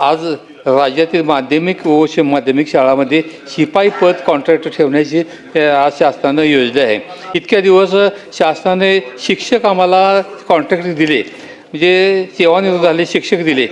आज राज्यातील माध्यमिक व माध्यमिक शाळामध्ये शिपाई पद कॉन्ट्रॅक्टर ठेवण्याची आज शासनानं योजना आहे. इतक्या दिवस शासनाने शिक्षक आम्हाला कॉन्ट्रॅक्ट दिले. म्हणजे सेवानिवृत्त झाले शिक्षक दिले.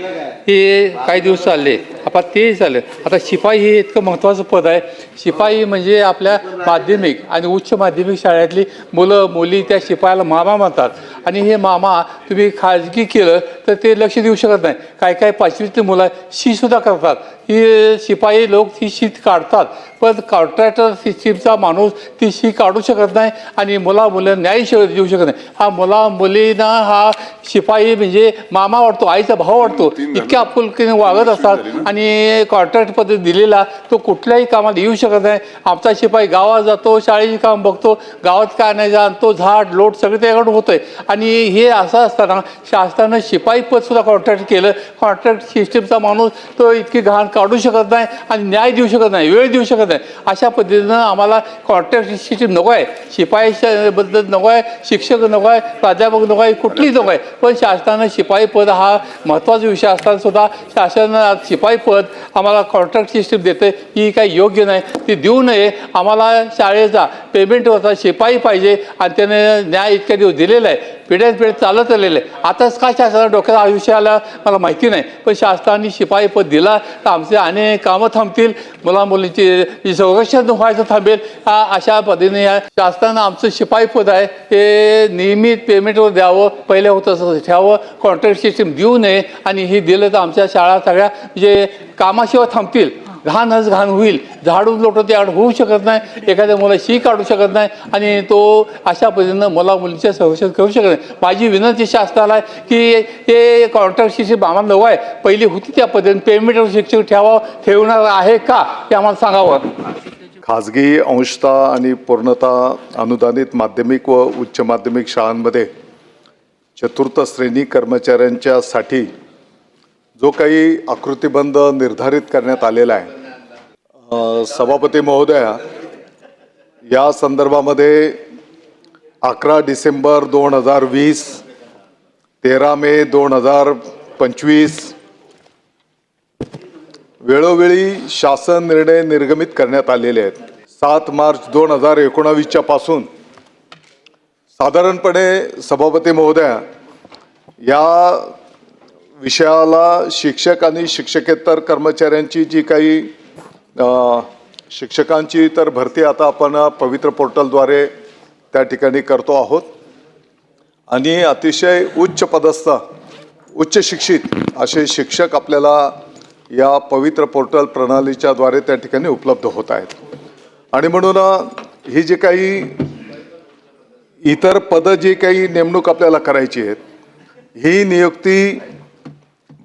हे काही दिवस चालले. आता ते झालं. आता शिपाई हे इतकं महत्त्वाचं पद आहे. शिपाई म्हणजे आपल्या माध्यमिक आणि उच्च माध्यमिक शाळेतली मुलं मुली त्या शिपायाला मामा म्हणतात. आणि हे मामा तुम्ही खाजगी केलं तर ते लक्ष देऊ शकत नाही. काय काय पाचवीतली मुलं शी सुद्धा करतात. ही शिपाई लोक ती शीत काढतात. पण कॉन्ट्रॅक्टर सिस्टीमचा माणूस ती शी काढू शकत नाही आणि मुला मुलं न्याय देऊ शकत नाही. हा मुला मुलींना हा शिपाई म्हणजे मामा वाटतो आईचा भाव वाटतो. इतक्या आपुलकीने वागत असतात आणि कॉन्ट्रॅक्ट पद्धत दिलेला तो कुठल्याही कामाला येऊ शकत नाही. आमचा शिपाई गावात जातो शाळेची काम बघतो गावात काय नाही जाणतो झाड लोट सगळं त्याकडून होतंय. आणि हे असं असताना शासनानं शिपाई पद सुद्धा कॉन्ट्रॅक्ट केलं. कॉन्ट्रॅक्ट सिस्टीमचा माणूस तो इतकी घाण काढू शकत नाही आणि न्याय देऊ शकत नाही वेळ देऊ शकत नाही. अशा पद्धतीनं आम्हाला कॉन्ट्रॅक्ट सिस्टीम नको आहे. शिपाई श- बद्दल नको आहे शिक्षक नको आहे प्राध्यापक नको आहे कुठलीच नको आहे. पण शासनानं शिपाई पद हा महत्त्वाचा विषय असताना सुद्धा शासनानं शिपाई पद आम्हाला कॉन्ट्रॅक्ट सिस्टीम देते ही काही योग्य नाही. ती देऊ नये. आम्हाला शाळेचा पेमेंट होता शिपाई पाहिजे आणि त्याने न्याय इतक्या दिवस दिलेला आहे. पिढ्यान पिढ्या चालत आलेलं. आहे आताच काय शासनाला डोक्यात आयुष्य आलं? मला माहिती नाही. पण शासनाने शिपाई पद दिला तर आमचे अनेक कामं थांबतील. मुला मुलींची संरक्षण व्हायचं थांबेल अशा पद्धतीने या शासनानं आमचं शिपाई पद आहे. हे नियमित पेमेंटवर द्यावं पहिले होतं तसं ठेवावं. कॉन्ट्रॅक्ट सिस्टीम देऊ नये. आणि हे दिलं तर आमच्या शाळा सगळ्या म्हणजे कामाशिवाय थांबतील घाणच घाण होईल. झाडून लोटं ते आड होऊ शकत नाही. एखाद्या मुला शी काढू शकत नाही. आणि तो अशा पद्धतीनं मुला मुलीच्या संरक्षण करू शकत नाही. माझी विनंती शासनाला आहे की हे कॉन्ट्रॅक्ट बामा लव नवं आहे पहिली होती त्या पद्धतीने पेमेंटवर शिक्षक ठेवा ठेवणार आहे का? ते आम्हाला सांगावं. खाजगी अंशता आणि पूर्णता अनुदानित माध्यमिक व उच्च माध्यमिक शाळांमध्ये चतुर्थ श्रेणी कर्मचाऱ्यांच्यासाठी जो काही आकृतीबंध निर्धारित करण्यात आलेला आहे सभापती महोदया या संदर्भामध्ये अकरा डिसेंबर दोन हजार वीस तेरा मे दोन हजार पंचवीस वेळोवेळी शासन निर्णय निर्गमित करण्यात आलेले आहेत. सात मार्च दोन हजार एकोणावीसच्या पासून साधारणपणे सभापती महोदया या विषयाला शिक्षक आणि शिक्षकेतर कर्मचाऱ्यांची जी काही शिक्षकांची तर भरती आता आपण पवित्र पोर्टलद्वारे त्या ठिकाणी करतो आहोत. आणि अतिशय उच्च पदस्थ उच्च शिक्षित असे शिक्षक आपल्याला या पवित्र पोर्टल प्रणालीच्याद्वारे त्या ठिकाणी उपलब्ध होत आहेत. आणि म्हणून ही जी काही इतर पदं जी काही नेमणूक आपल्याला करायची आहेत ही नियुक्ती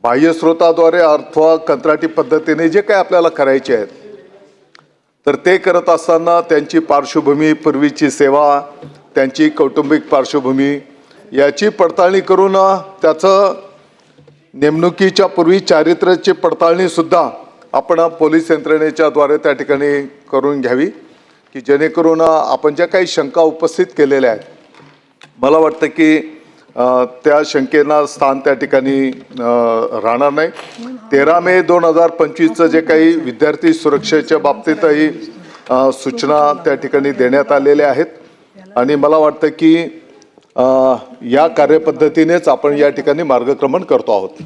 बाह्यस्रोताद्वारे अथवा कंत्राटी पद्धतीने जे काही आपल्याला करायचे आहेत तर ते करत असताना त्यांची पार्श्वभूमी पूर्वीची सेवा त्यांची कौटुंबिक पार्श्वभूमी याची पडताळणी करून त्याचं नेमणुकीच्या पूर्वी चारित्र्याची पडताळणीसुद्धा आपण पोलीस यंत्रणेच्या द्वारे त्या ठिकाणी करून घ्यावी की जेणेकरून आपण ज्या काही शंका उपस्थित केलेल्या आहेत मला वाटतं की त्या शंकेना स्थान त्या ठिकाणी राहणार नाही. तेरा मे दोन हजार पंचवीसचं जे काही विद्यार्थी सुरक्षेच्या बाबतीतही सूचना त्या ठिकाणी देण्यात आलेल्या आहेत. आणि मला वाटतं की या कार्यपद्धतीनेच आपण या ठिकाणी मार्गक्रमण करतो आहोत.